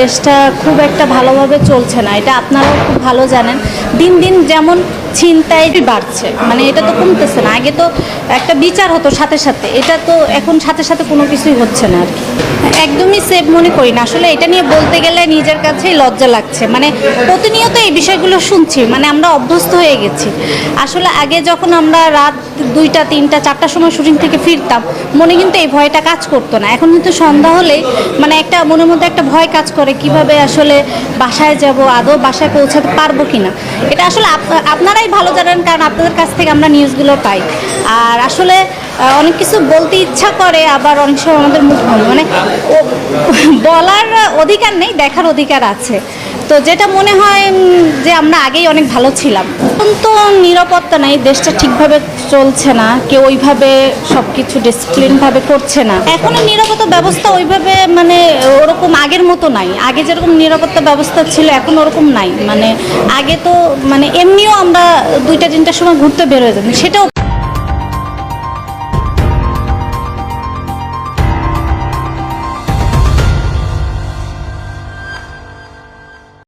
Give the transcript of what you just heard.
দেশটা খুব একটা ভালোভাবে চলছে না। এটা আপনারাও খুব ভালো জানেন। দিন দিন যেমন ছিনতাই বাড়ছে। মানে এটা তো কমতেছে না। আগে তো একটা বিচার হতো সাথে সাথে। এটা তো এখন সাথে সাথে কোনো কিছুই হচ্ছে না আর কি। একদমই সেফ মনে করি না। আসলে এটা নিয়ে বলতে গেলে নিজের কাছেই লজ্জা লাগছে। মানে প্রতিনিয়ত এই বিষয়গুলো শুনছি। মানে আমরা অভ্যস্ত হয়ে গেছি। আসলে আগে যখন আমরা রাত দুইটা, তিনটা, চারটার সময় শুটিং থেকে ফিরতাম, মনে কিন্তু এই ভয়টা কাজ করতো না। এখন কিন্তু সন্ধ্যা হলেই মানে একটা মনের মধ্যে একটা ভয় কাজ করে কীভাবে আসলে বাসায় যাব, আদৌ বাসায় পৌঁছাতে পারব কিনা। এটা আসলে আপ- আপনারাই ভালো জানেন, কারণ আপনাদের কাছ থেকে আমরা নিউজগুলো পাই। আর আসলে অনেক কিছু বলতে ইচ্ছা করে, আবার অনেক সময় আমাদের মুখ মানে বলার অধিকার নেই, দেখার অধিকার আছে। তো যেটা মনে হয় যে আমরা আগেই অনেক ভালো ছিলাম। এখন তো নিরাপত্তা নাই, দেশটা ঠিকভাবে চলছে না, কেউ ওইভাবে সব কিছু ডিসিপ্লিনভাবে করছে না। এখনও নিরাপত্তা ব্যবস্থা ওইভাবে মানে ওরকম আগের মতো নাই। আগে যেরকম নিরাপত্তা ব্যবস্থা ছিল, এখন ওরকম নাই। মানে আগে তো মানে এমনিও আমরা দুইটা তিনটার সময় ঘুরতে বের হয়ে যেতাম। সেটাও